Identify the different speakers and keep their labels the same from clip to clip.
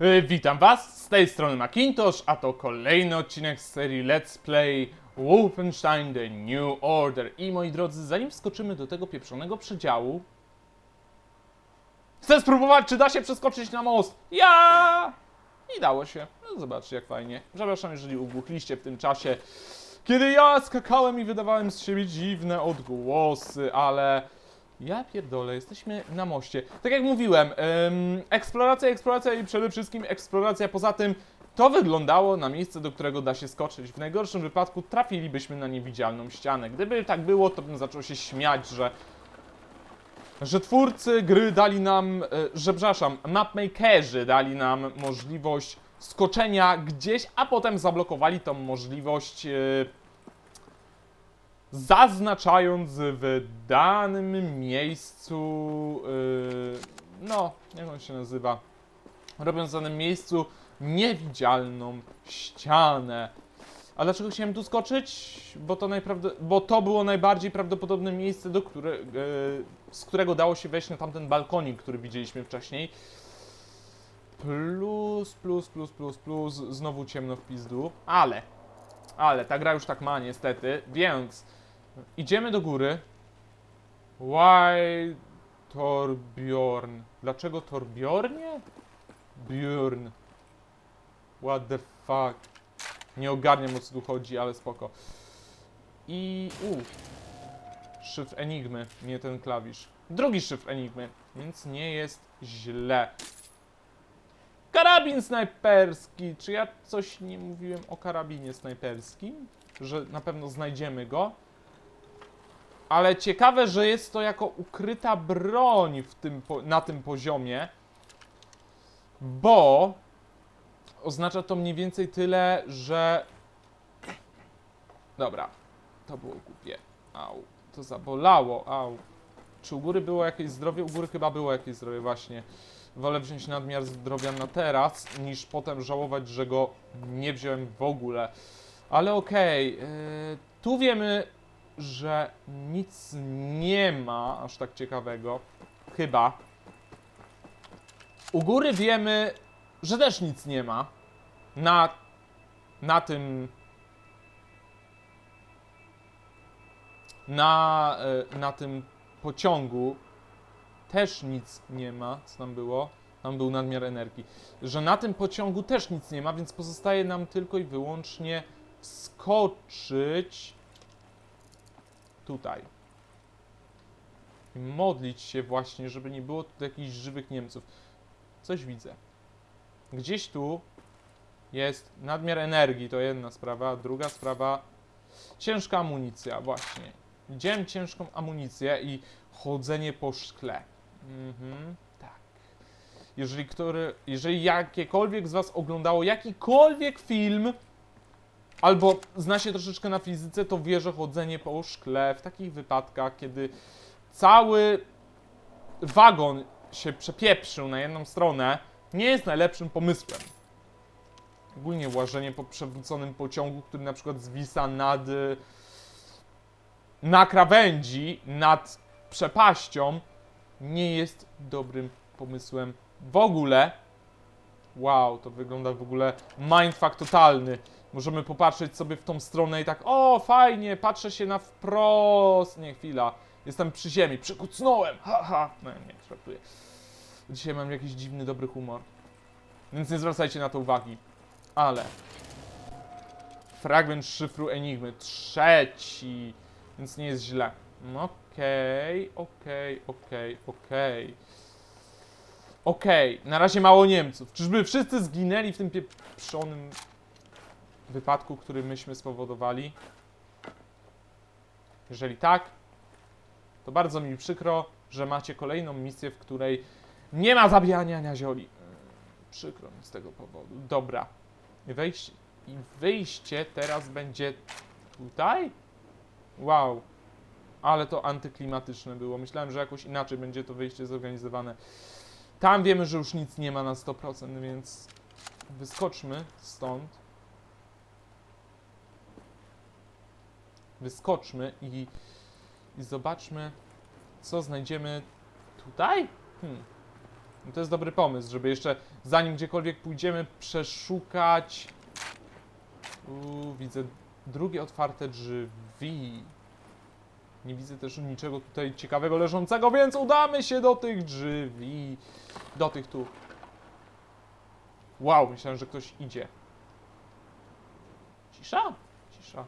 Speaker 1: Y, Witam Was, z tej strony Macintosh, a to kolejny odcinek z serii Let's Play Wolfenstein The New Order. I moi drodzy, zanim wskoczymy do tego pieprzonego przedziału, chcę spróbować, czy da się przeskoczyć na most. Ja! I dało się. No, zobaczcie, jak fajnie. Przepraszam, jeżeli ugłuchliście w tym czasie, kiedy ja skakałem i wydawałem z siebie dziwne odgłosy, ale... Ja pierdolę, jesteśmy na moście. Tak jak mówiłem, em, eksploracja, eksploracja i przede wszystkim eksploracja. Poza tym to wyglądało na miejsce, do którego da się skoczyć. W najgorszym wypadku trafilibyśmy na niewidzialną ścianę. Gdyby tak było, to bym zaczął się śmiać, że że twórcy gry dali nam, e, że przepraszam, mapmakerzy dali nam możliwość skoczenia gdzieś, a potem zablokowali tą możliwość e, zaznaczając w danym miejscu, yy, no, jak on się nazywa, robiąc w danym miejscu niewidzialną ścianę. A dlaczego chciałem tu skoczyć? Bo to, najprawd- bo to było najbardziej prawdopodobne miejsce, do które, yy, z którego dało się wejść na tamten balkonik, który widzieliśmy wcześniej. Plus, plus, plus, plus, plus, znowu ciemno w pizdu, ale ale ta gra już tak ma niestety, więc idziemy do góry. Why Torbjorn? Dlaczego Torbjornie? Bjorn. What the fuck? Nie ogarniam o co tu chodzi, ale spoko. I... u. Szyfr Enigmy, nie ten klawisz. Drugi szyfr Enigmy, więc nie jest źle. Karabin snajperski! Czy ja coś nie mówiłem o karabinie snajperskim? Że na pewno znajdziemy go. Ale ciekawe, że jest to jako ukryta broń w tym, na tym poziomie. Bo oznacza to mniej więcej tyle, że. Dobra, to było głupie. Au, to zabolało, au. Czy u góry było jakieś zdrowie? U góry chyba było jakieś zdrowie, właśnie. Wolę wziąć nadmiar zdrowia na teraz, niż potem żałować, że go nie wziąłem w ogóle. Ale okej, yy, tu wiemy, że nic nie ma aż tak ciekawego. Chyba. U góry wiemy, że też nic nie ma. Na, na tym. Na, y, na tym pociągu też nic nie ma, co tam było. Tam był nadmiar energii. Że na tym pociągu też nic nie ma, więc pozostaje nam tylko i wyłącznie skoczyć tutaj. I modlić się właśnie, żeby nie było tu jakichś żywych Niemców. Coś widzę. Gdzieś tu jest nadmiar energii, to jedna sprawa. Druga sprawa, ciężka amunicja, właśnie. Widziałem ciężką amunicję i chodzenie po szkle. Mhm, tak. Jeżeli, który, jeżeli jakiekolwiek z Was oglądało jakikolwiek film, albo zna się troszeczkę na fizyce, to wie, że chodzenie po szkle w takich wypadkach, kiedy cały wagon się przepieprzył na jedną stronę, nie jest najlepszym pomysłem. Ogólnie łażenie po przewróconym pociągu, który na przykład zwisa nad na krawędzi, nad przepaścią, nie jest dobrym pomysłem w ogóle. Wow, to wygląda w ogóle mindfuck totalny. Możemy popatrzeć sobie w tą stronę i tak, o fajnie, patrzę się na wprost. Nie, chwila, jestem przy ziemi, przykucnąłem, haha. No nie, żartuję. Dzisiaj mam jakiś dziwny, dobry humor. Więc nie zwracajcie na to uwagi. Ale... Fragment szyfru Enigmy, trzeci, więc nie jest źle. Okej, okej, okej, okej. Okej, na razie mało Niemców. Czyżby wszyscy zginęli w tym pieprzonym wypadku, który myśmy spowodowali? Jeżeli tak, to bardzo mi przykro, że macie kolejną misję, w której nie ma zabijania nazioli. Yy, Przykro mi z tego powodu. Dobra. Wejście, I wyjście teraz będzie tutaj? Wow. Ale to antyklimatyczne było. Myślałem, że jakoś inaczej będzie to wyjście zorganizowane. Tam wiemy, że już nic nie ma na 100%, więc wyskoczmy stąd. Wyskoczmy i, i zobaczmy, co znajdziemy tutaj. Hmm. No to jest dobry pomysł, żeby jeszcze zanim gdziekolwiek pójdziemy przeszukać... Widzę drugie otwarte drzwi. Nie widzę też niczego tutaj ciekawego leżącego, więc udamy się do tych drzwi. Do tych tu. Wow, myślałem, że ktoś idzie. Cisza? Cisza.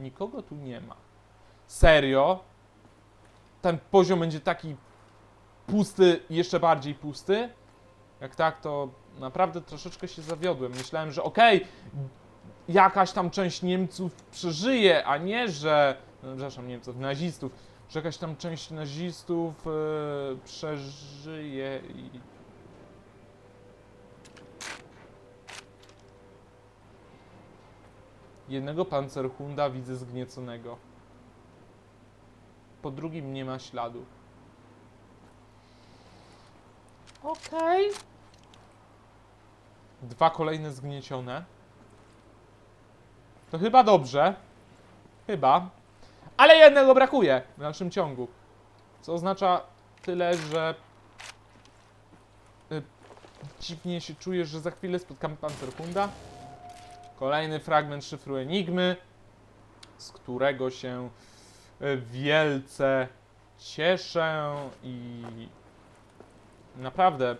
Speaker 1: Nikogo tu nie ma. Serio? Ten poziom będzie taki pusty, jeszcze bardziej pusty? Jak tak, to naprawdę troszeczkę się zawiodłem. Myślałem, że okej, jakaś tam część Niemców przeżyje, a nie, że. No, przepraszam, Niemców, nazistów, że jakaś tam część nazistów e, przeżyje i. Jednego pancerhunda widzę zgnieconego. Po drugim nie ma śladu. Okej. Dwa kolejne zgniecione. To chyba dobrze. Chyba. Ale jednego brakuje w dalszym ciągu. Co oznacza tyle, że y, dziwnie się czuję, że za chwilę spotkamy Panzerhunda. Kolejny fragment szyfru Enigmy, z którego się y, wielce cieszę i naprawdę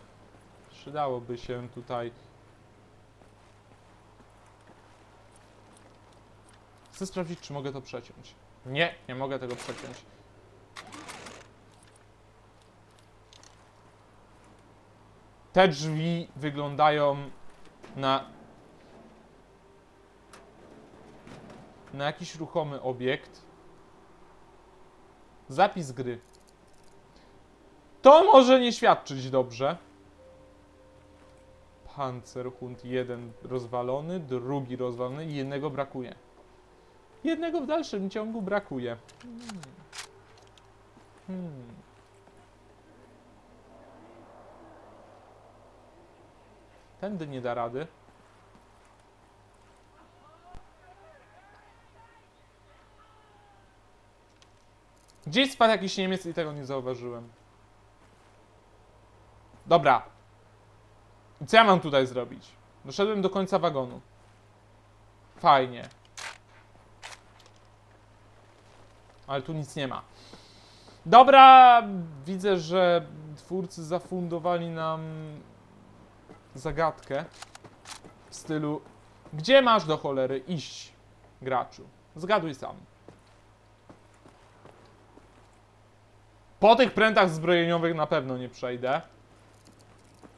Speaker 1: przydałoby się tutaj Chcę sprawdzić, czy mogę to przeciąć. Nie, nie mogę tego przeciąć. Te drzwi wyglądają na na jakiś ruchomy obiekt. Zapis gry. To może nie świadczyć dobrze. Panzerhund jeden rozwalony, drugi rozwalony i jednego brakuje. Jednego w dalszym ciągu brakuje. Hmm. Hmm. Tędy nie da rady. Gdzieś spadł jakiś Niemiec i tego nie zauważyłem. Dobra. Co ja mam tutaj zrobić? Doszedłem do końca wagonu. Fajnie. Ale tu nic nie ma. Dobra, widzę, że twórcy zafundowali nam zagadkę w stylu Gdzie masz do cholery iść, graczu? Zgaduj sam. Po tych prętach zbrojeniowych na pewno nie przejdę.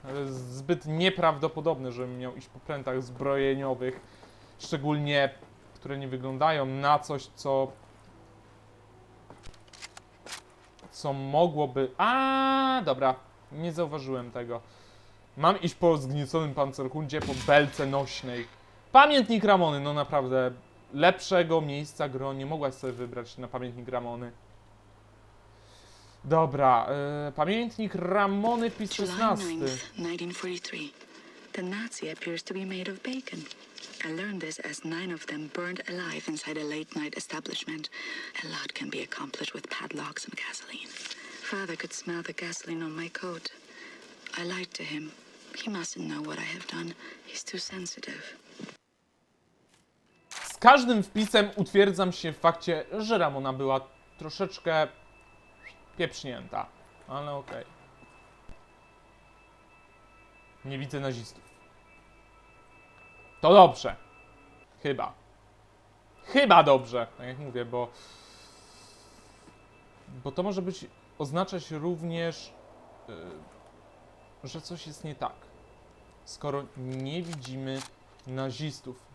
Speaker 1: To jest zbyt nieprawdopodobne, żebym miał iść po prętach zbrojeniowych, szczególnie które nie wyglądają na coś, co co mogłoby... A, dobra, nie zauważyłem tego. Mam iść po zgnieconym pancerhundzie, po belce nośnej. Pamiętnik Ramony, no naprawdę, lepszego miejsca gro nie mogłaś sobie wybrać na pamiętnik Ramony. Dobra, e, pamiętnik Ramony,
Speaker 2: July
Speaker 1: 16.
Speaker 2: 9th, 1943. The Nazi appears to be made of bacon. I learned this as nine of them burned alive inside a late night establishment. A lot can be accomplished with padlocks and gasoline. Father could smell the gasoline on my coat. I lied to him. He mustn't know what I have done. He's too sensitive.
Speaker 1: Z każdym wpisem utwierdzam się w fakcie, że Ramona była troszeczkę pieprznięta. Ale okej. Nie widzę nazistów. To dobrze. Chyba. Chyba dobrze, tak jak mówię, bo... Bo to może być oznaczać również, yy, że coś jest nie tak. Skoro nie widzimy nazistów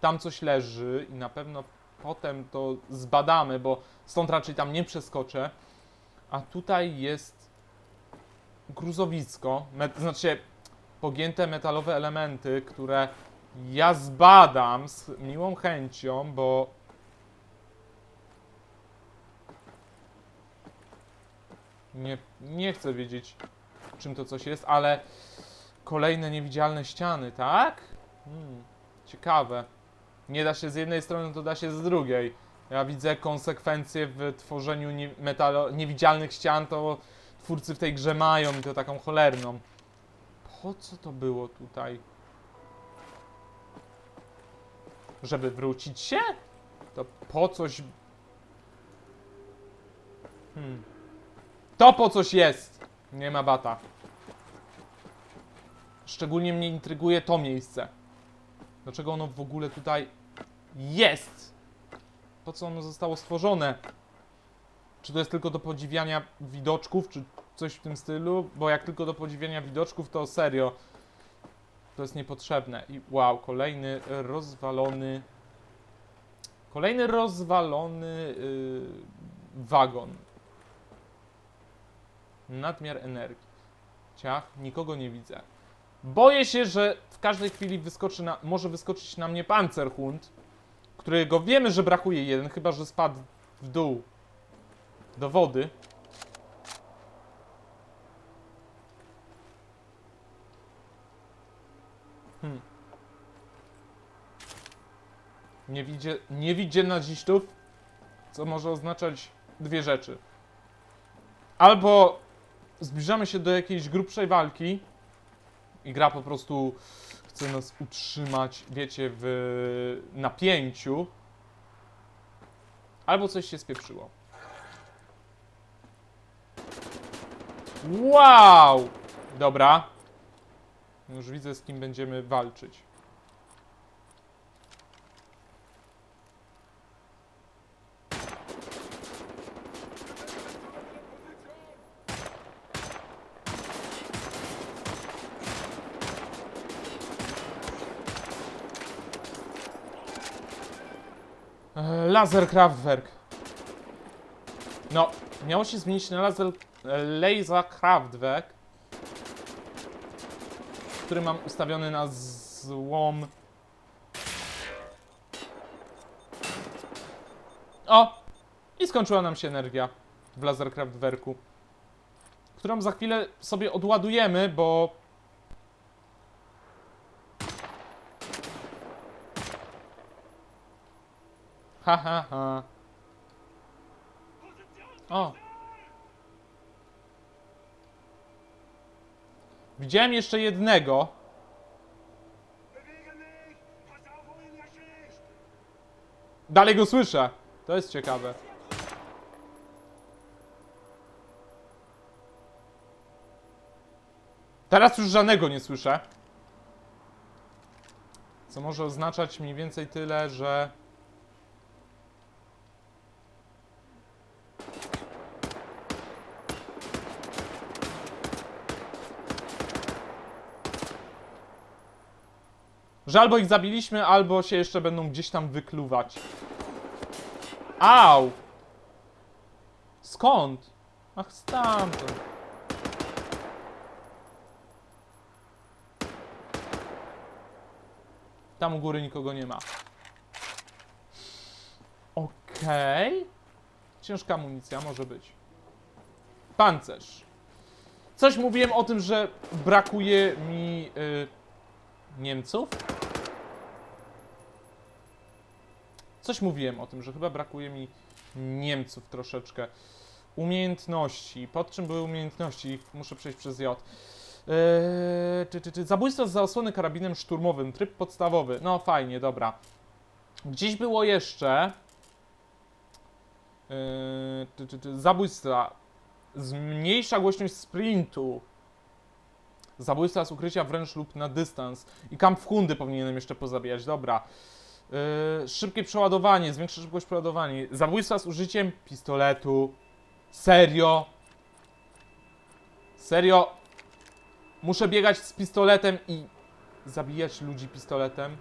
Speaker 1: tam coś leży i na pewno potem to zbadamy, bo stąd raczej tam nie przeskoczę. A tutaj jest gruzowisko, znaczy pogięte metalowe elementy, które ja zbadam z miłą chęcią, bo nie, nie chcę wiedzieć, czym to coś jest, ale kolejne niewidzialne ściany, tak? Hmm, ciekawe. Nie da się z jednej strony, to da się z drugiej. Ja widzę konsekwencje w tworzeniu nie, metalo, niewidzialnych ścian, to twórcy w tej grze mają i to taką cholerną. Po co to było tutaj? Żeby wrócić się? To po coś... Hmm. To po coś jest! Nie ma bata. Szczególnie mnie intryguje to miejsce. Dlaczego ono w ogóle tutaj jest? Po co ono zostało stworzone? Czy to jest tylko do podziwiania widoczków, czy coś w tym stylu? Bo jak tylko do podziwiania widoczków, to serio. To jest niepotrzebne. I wow, kolejny rozwalony. Kolejny rozwalony yy, wagon. Nadmiar energii. Ciach, nikogo nie widzę. Boję się, że w każdej chwili wyskoczy na, może wyskoczyć na mnie pancerhund, którego wiemy, że brakuje jeden, chyba że spadł w dół do wody. Hmm. Nie widzie, nie widzie nazistów, co może oznaczać dwie rzeczy. Albo zbliżamy się do jakiejś grubszej walki i gra po prostu chce nas utrzymać, wiecie, w napięciu, albo coś się spieprzyło. Wow! Dobra. Już widzę, z kim będziemy walczyć. E, Laserkraftwerk. No, miało się zmienić na laser, e, Laserkraftwerk, który mam ustawiony na złom. O! I skończyła nam się energia w Laserkraftwerku, którą za chwilę sobie odładujemy, bo Ha, ha, ha. O. Widziałem jeszcze jednego. Dalej go słyszę. To jest ciekawe. Teraz już żadnego nie słyszę. Co może oznaczać mniej więcej tyle, że... Że albo ich zabiliśmy, albo się jeszcze będą gdzieś tam wykluwać. Au! Skąd? Ach, stamtąd. Tam u góry nikogo nie ma. Okej. Ciężka amunicja może być. Pancerz. Coś mówiłem o tym, że brakuje mi y, Niemców. Coś mówiłem o tym, że chyba brakuje mi Niemców troszeczkę. Umiejętności. Pod czym były umiejętności? Muszę przejść przez J. Eee, czy, czy, czy. Zabójstwo z zaosłony karabinem szturmowym. Tryb podstawowy. No fajnie, dobra. Gdzieś było jeszcze. Eee, czy, czy, czy. Zabójstwa. Zmniejsza głośność sprintu. Zabójstwa z ukrycia wręcz lub na dystans. I kamp w hundy powinienem jeszcze pozabijać. Dobra. Yy, szybkie przeładowanie, zwiększa szybkość przeładowania. Zabójstwa z użyciem pistoletu. Serio? Serio? Muszę biegać z pistoletem i zabijać ludzi pistoletem?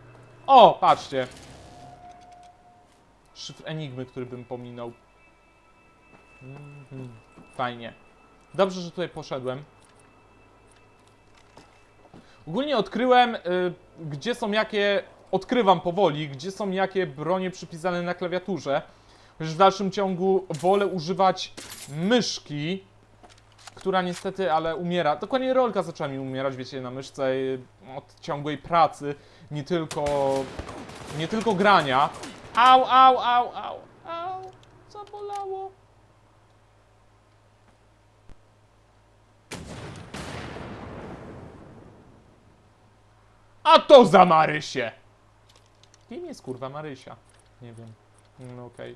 Speaker 1: O, patrzcie. Szyfr Enigmy, który bym pominął. Mhm, Fajnie. Dobrze, że tutaj poszedłem. Ogólnie odkryłem, y, gdzie są jakie odkrywam powoli, gdzie są jakie bronie przypisane na klawiaturze. Chociaż w dalszym ciągu wolę używać myszki, która niestety, ale umiera. Dokładnie rolka zaczęła mi umierać, wiecie, na myszce od ciągłej pracy, nie tylko, nie tylko grania. Au, au, au, au, au, zabolało. A to za Marysie! Kim jest kurwa Marysia? Nie wiem. No okej.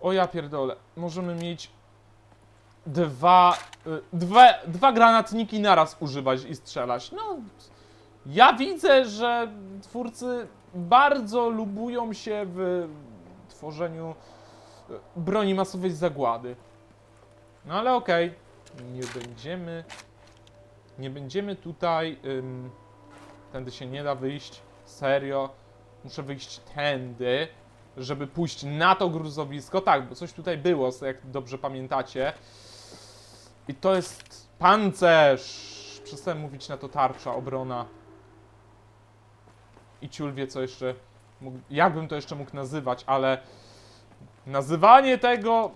Speaker 1: O ja pierdolę. Możemy mieć dwa, y, dwa, dwa granatniki naraz używać i strzelać. No, ja widzę, że twórcy bardzo lubują się w tworzeniu y, broni masowej zagłady. No ale okej. Nie będziemy... Nie będziemy tutaj... Ym, tędy się nie da wyjść. Serio. Muszę wyjść tędy, żeby pójść na to gruzowisko. Tak, bo coś tutaj było, jak dobrze pamiętacie. I to jest pancerz. Przestałem mówić na to tarcza, obrona. I ciul wie, co jeszcze. Jakbym to jeszcze mógł nazywać, ale nazywanie tego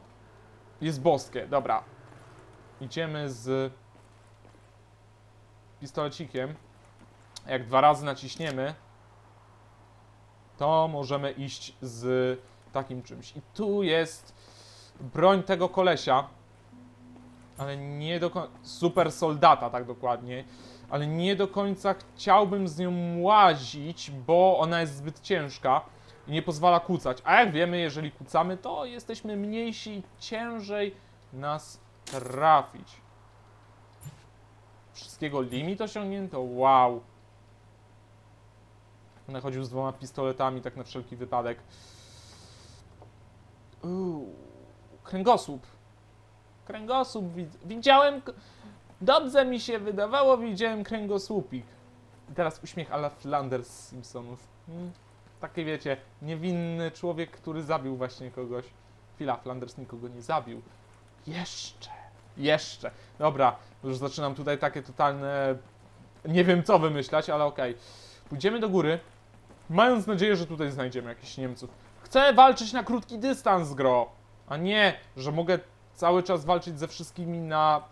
Speaker 1: jest boskie. Dobra. Idziemy z pistolecikiem. Jak dwa razy naciśniemy, to możemy iść z takim czymś. I tu jest broń tego kolesia, ale nie do końca. Super soldata, tak dokładnie. Ale nie do końca chciałbym z nią łazić, bo ona jest zbyt ciężka i nie pozwala kucać. A jak wiemy, jeżeli kucamy, to jesteśmy mniejsi i ciężej nas trafić. Wszystkiego limit osiągnięto? Wow. Będę chodził z dwoma pistoletami, tak na wszelki wypadek. Uuu, kręgosłup. Kręgosłup wid- widziałem. Dobrze mi się wydawało, widziałem kręgosłupik. I teraz uśmiech ala Flanders z Simpsonów. Hmm, taki wiecie, niewinny człowiek, który zabił właśnie kogoś. Chwila, Flanders nikogo nie zabił. Jeszcze. Jeszcze. Dobra, już zaczynam tutaj takie totalne. Nie wiem co wymyślać, ale okej. Pójdziemy do góry, mając nadzieję, że tutaj znajdziemy jakichś Niemców. Chcę walczyć na krótki dystans, gro, a nie, że mogę cały czas walczyć ze wszystkimi na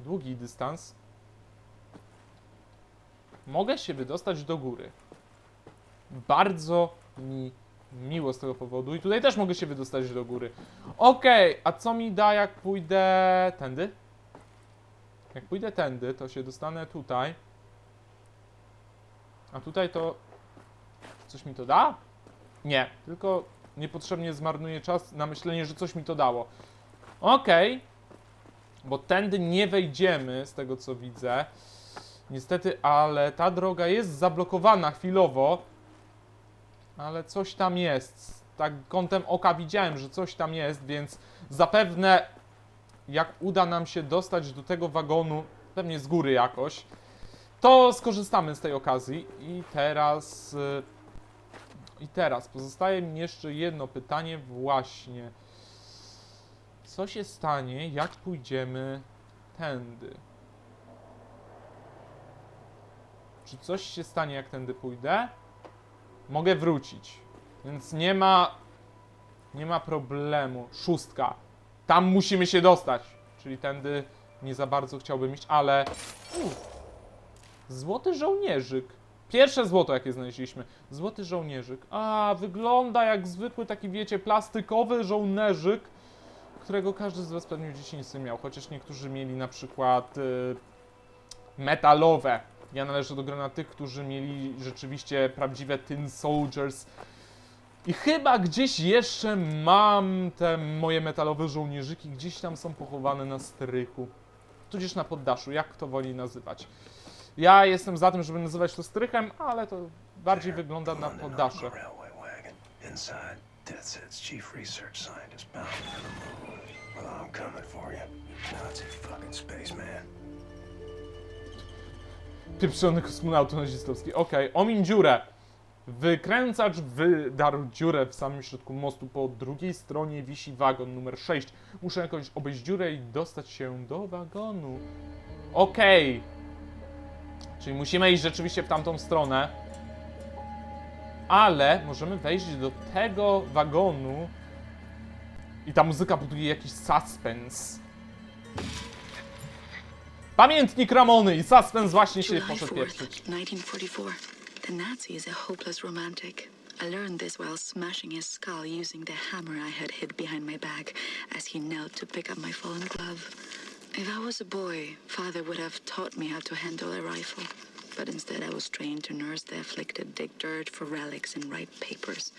Speaker 1: długi dystans. Mogę się wydostać do góry. Bardzo mi miło z tego powodu. I tutaj też mogę się wydostać do góry. Okej, a co mi da, jak pójdę tędy? Jak pójdę tędy, to się dostanę tutaj. A tutaj to... Coś mi to da? Nie, tylko niepotrzebnie zmarnuję czas na myślenie, że coś mi to dało. Okej. Bo tędy nie wejdziemy, z tego co widzę. Niestety, ale ta droga jest zablokowana chwilowo. Ale coś tam jest. Tak kątem oka widziałem, że coś tam jest, więc zapewne jak uda nam się dostać do tego wagonu, pewnie z góry jakoś, to skorzystamy z tej okazji. I teraz. y, I teraz pozostaje mi jeszcze jedno pytanie, właśnie. Co się stanie, jak pójdziemy tędy? Czy coś się stanie, jak tędy pójdę? Mogę wrócić. Więc nie ma. Nie ma problemu. Szóstka. Tam musimy się dostać. Czyli tędy nie za bardzo chciałbym iść, ale. Uff. Złoty żołnierzyk. Pierwsze złoto, jakie znaleźliśmy. Złoty żołnierzyk. A, wygląda jak zwykły taki, wiecie, plastikowy żołnierzyk, którego każdy z was pewnie w dzieciństwie miał. Chociaż niektórzy mieli na przykład y, metalowe. Ja należę do grona tych, którzy mieli rzeczywiście prawdziwe Tin Soldiers. I chyba gdzieś jeszcze mam te moje metalowe żołnierzyki, gdzieś tam są pochowane na strychu. Tudzież na poddaszu, jak kto woli nazywać. Ja jestem za tym, żeby nazywać to strychem, ale to bardziej wygląda na poddasze.
Speaker 3: Inside, Death's chief research scientist bound for the moon. Well, I'm coming for you. Nazi fucking spaceman.
Speaker 1: Pieprzony kosmonauta nazistowski. Okej, omin dziurę. Wykręcacz wydarł dziurę w samym środku mostu. Po drugiej stronie wisi wagon numer 6. Muszę jakoś obejść dziurę i dostać się do wagonu. Okej. Czyli musimy iść rzeczywiście w tamtą stronę. Ale możemy wejść do tego wagonu. I ta muzyka buduje jakiś suspense. Pamiętnik Ramony i suspens właśnie się poszedł
Speaker 2: 4th,
Speaker 1: pieprzyć.
Speaker 2: 1944. The Nazi is a hopeless romantic. I learned this while smashing his skull using the hammer I had hid behind my back as he knelt to pick up my fallen glove. If I was a boy, father would have taught me how to handle a rifle. but instead I was trained to nurse the afflicted, dig dirt for relics, and write papers.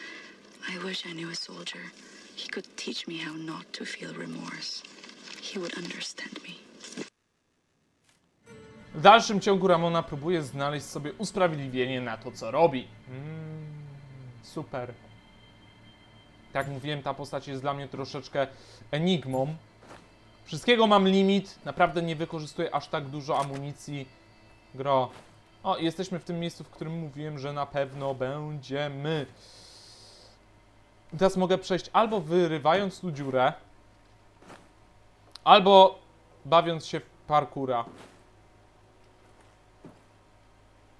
Speaker 2: I wish I knew a soldier. He could teach me how not to feel remorse. He would understand me.
Speaker 1: W dalszym ciągu Ramona próbuje znaleźć sobie usprawiedliwienie na to, co robi. Mm, super. Tak jak mówiłem, ta postać jest dla mnie troszeczkę enigmą. Wszystkiego mam limit, naprawdę nie wykorzystuję aż tak dużo amunicji. Gro. O, jesteśmy w tym miejscu, w którym mówiłem, że na pewno będziemy. Teraz mogę przejść albo wyrywając tu dziurę, albo bawiąc się w parkura.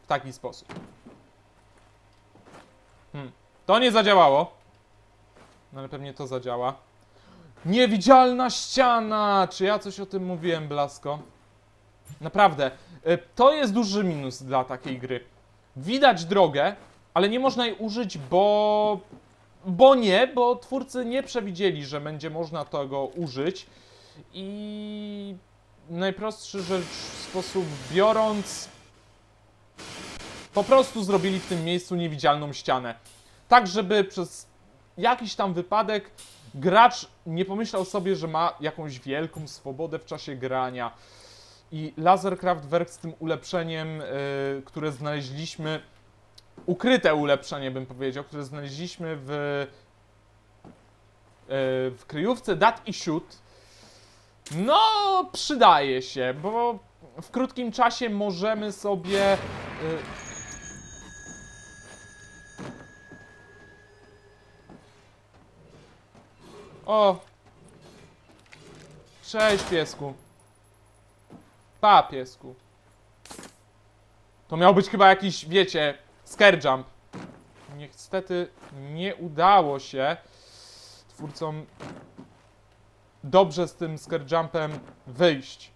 Speaker 1: W taki sposób. Hmm. To nie zadziałało. No ale pewnie to zadziała. Niewidzialna ściana! Czy ja coś o tym mówiłem, Blasko? Naprawdę. y, To jest duży minus dla takiej gry. Widać drogę, ale nie można jej użyć, bo... Bo nie, bo twórcy nie przewidzieli, że będzie można tego użyć. I najprostszy rzecz sposób biorąc, po prostu zrobili w tym miejscu niewidzialną ścianę. Tak, żeby przez jakiś tam wypadek gracz nie pomyślał sobie, że ma jakąś wielką swobodę w czasie grania. I Lasercraft z tym ulepszeniem, yy, które znaleźliśmy, ukryte ulepszenie bym powiedział, które znaleźliśmy w, yy, w kryjówce Dat i Shoot, no przydaje się, bo w krótkim czasie możemy sobie O! Cześć, piesku. Pa, piesku. To miał być chyba jakiś, wiecie, scare jump. Niestety nie udało się twórcom dobrze z tym scare jumpem wyjść.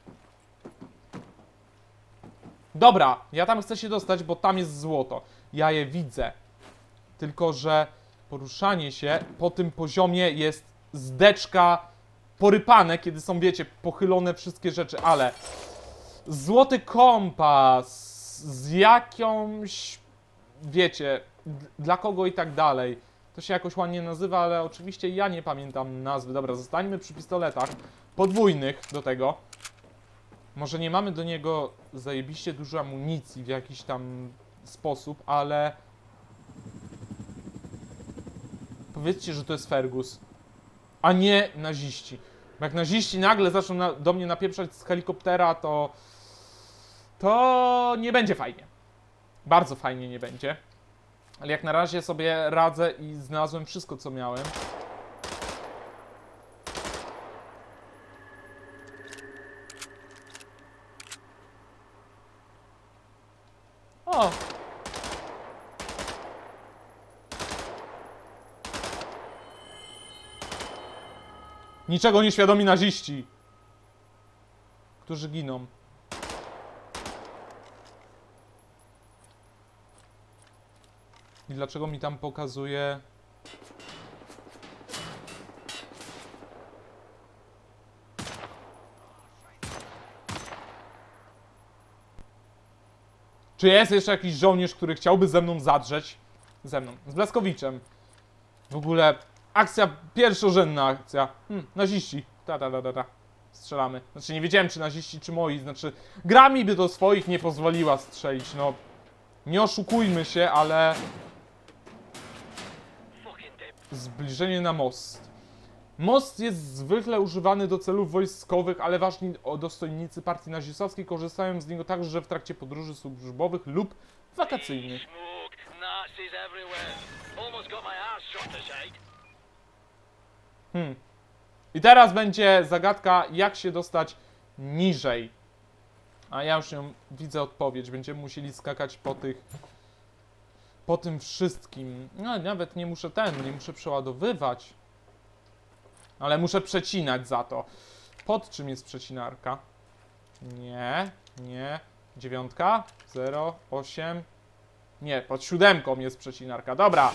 Speaker 1: Dobra, ja tam chcę się dostać, bo tam jest złoto. Ja je widzę. Tylko, że poruszanie się po tym poziomie jest zdeczka porypane, kiedy są, wiecie, pochylone wszystkie rzeczy, ale złoty kompas z jakąś, wiecie, dla kogo i tak dalej. To się jakoś ładnie nazywa, ale oczywiście ja nie pamiętam nazwy. Dobra, zostańmy przy pistoletach podwójnych do tego. Może nie mamy do niego zajebiście dużo amunicji w jakiś tam sposób, ale powiedzcie, że to jest Fergus, a nie naziści. Jak naziści nagle zaczną na, do mnie napieprzać z helikoptera, to to nie będzie fajnie. Bardzo fajnie nie będzie. Ale jak na razie sobie radzę i znalazłem wszystko, co miałem. O! Niczego nieświadomi naziści, którzy giną. I dlaczego mi tam pokazuje... Czy jest jeszcze jakiś żołnierz, który chciałby ze mną zadrzeć? Ze mną, z Blaskowiczem. W ogóle akcja, pierwszorzędna akcja. Hmm, naziści. Ta, ta, ta, ta, ta. Strzelamy. Znaczy nie wiedziałem, czy naziści, czy moi. Znaczy, gra mi by do swoich nie pozwoliła strzelić, no. Nie oszukujmy się, ale... Zbliżenie na most. Most jest zwykle używany do celów wojskowych, ale ważni dostojnicy partii nazistowskiej korzystają z niego także w trakcie podróży służbowych lub wakacyjnych. Hmm. I teraz będzie zagadka, jak się dostać niżej. A ja już ją widzę odpowiedź. Będziemy musieli skakać po tych. Po tym wszystkim. No, nawet nie muszę ten, nie muszę przeładowywać. Ale muszę przecinać za to. Pod czym jest przecinarka? Nie, nie. Dziewiątka? Zero, osiem. Nie, pod siódemką jest przecinarka. Dobra.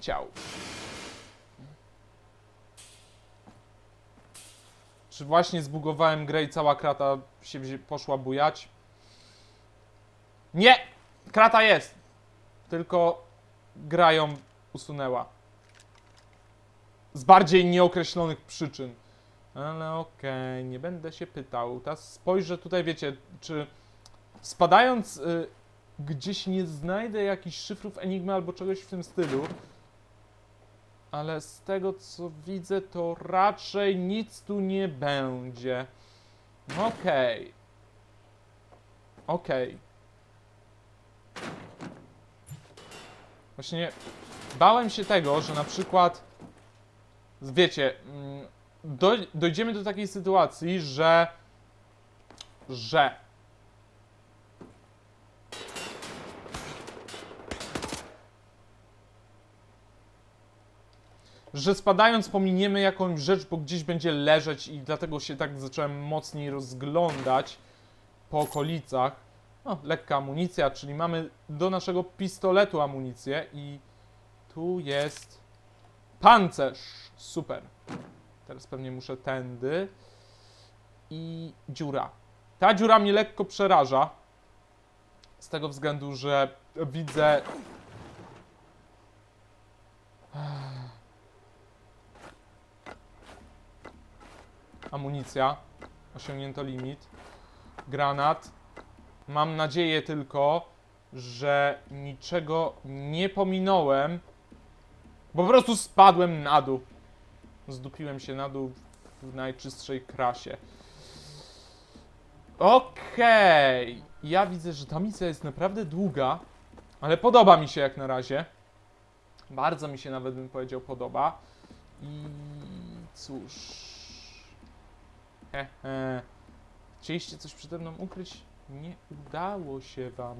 Speaker 1: Ciał. Czy właśnie zbugowałem grę i cała krata się poszła bujać? Nie! Krata jest! Tylko gra ją usunęła. Z bardziej nieokreślonych przyczyn. Ale okej, nie będę się pytał. Teraz spojrzę tutaj, wiecie, czy spadając y, gdzieś nie znajdę jakichś szyfrów Enigmy albo czegoś w tym stylu. Ale z tego co widzę, to raczej nic tu nie będzie. Okej. Okej. Właśnie bałem się tego, że na przykład wiecie, mm, doj, dojdziemy do takiej sytuacji, że że że spadając pominiemy jakąś rzecz, bo gdzieś będzie leżeć i dlatego się tak zacząłem mocniej rozglądać po okolicach. O, lekka amunicja, czyli mamy do naszego pistoletu amunicję i tu jest pancerz. Super. Teraz pewnie muszę tędy. I dziura. Ta dziura mnie lekko przeraża. Z tego względu, że widzę. Amunicja. Osiągnięto limit. Granat. Mam nadzieję tylko, że niczego nie pominąłem. Bo po prostu spadłem na dół. Zdupiłem się na dół w najczystszej krasie. Okej. Ja widzę, że ta misja jest naprawdę długa, ale podoba mi się jak na razie. Bardzo mi się nawet bym powiedział podoba. I cóż. Hehe. Chcieliście coś przede mną ukryć? Nie udało się wam.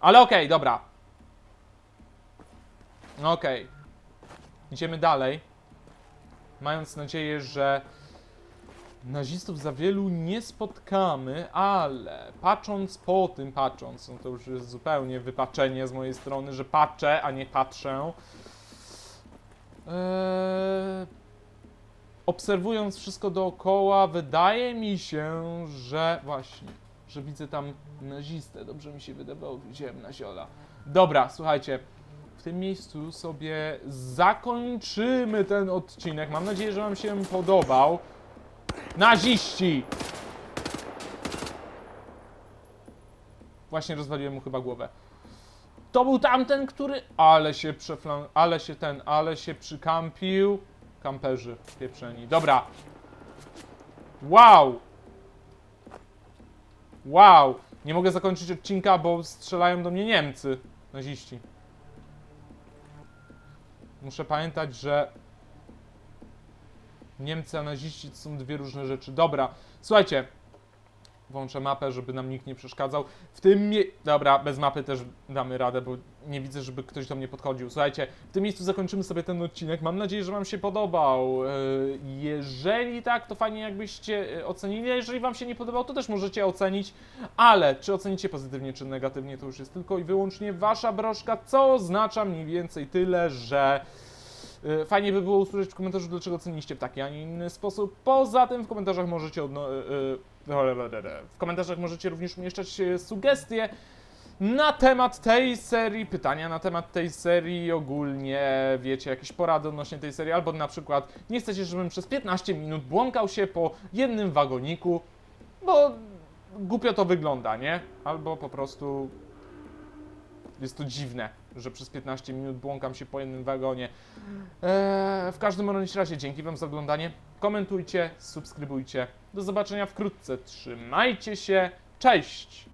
Speaker 1: Ale okej, dobra. Okej. Idziemy dalej. Mając nadzieję, że nazistów za wielu nie spotkamy, ale patrząc po tym, patrząc, no to już jest zupełnie wypaczenie z mojej strony, że patrzę, a nie patrzę. Eee, obserwując wszystko dookoła, wydaje mi się, że właśnie, że widzę tam nazistę. Dobrze mi się wydawało, widziałem naziola. Dobra, słuchajcie, w tym miejscu sobie zakończymy ten odcinek. Mam nadzieję, że Wam się podobał. Naziści! Właśnie rozwaliłem mu chyba głowę. To był tamten, który... Ale się przeflan... Ale się ten... Ale się przykampił. Kamperzy pieprzeni. Dobra. Wow! Wow! Nie mogę zakończyć odcinka, bo strzelają do mnie Niemcy. Naziści. Muszę pamiętać, że Niemcy a naziści to są dwie różne rzeczy. Dobra, słuchajcie. Włączę mapę, żeby nam nikt nie przeszkadzał. W tym mie... Dobra, bez mapy też damy radę, bo nie widzę, żeby ktoś do mnie podchodził. Słuchajcie, w tym miejscu zakończymy sobie ten odcinek. Mam nadzieję, że Wam się podobał. E, Jeżeli tak, to fajnie jakbyście e, ocenili. A jeżeli Wam się nie podobał, to też możecie ocenić. Ale czy ocenicie pozytywnie, czy negatywnie, to już jest tylko i wyłącznie Wasza broszka, co oznacza mniej więcej tyle, że... Y, Fajnie by było usłyszeć w komentarzu, dlaczego ceniliście w taki, a nie inny sposób. Poza tym w komentarzach możecie w komentarzach możecie również umieszczać y, sugestie na temat tej serii, pytania na temat tej serii, ogólnie wiecie, jakieś porady odnośnie tej serii, albo na przykład nie chcecie, żebym przez 15 minut błąkał się po jednym wagoniku, bo głupio to wygląda, nie? Albo po prostu jest to dziwne, że przez 15 minut błąkam się po jednym wagonie. Eee, w każdym bądź razie dzięki Wam za oglądanie. Komentujcie, subskrybujcie. Do zobaczenia wkrótce. Trzymajcie się. Cześć!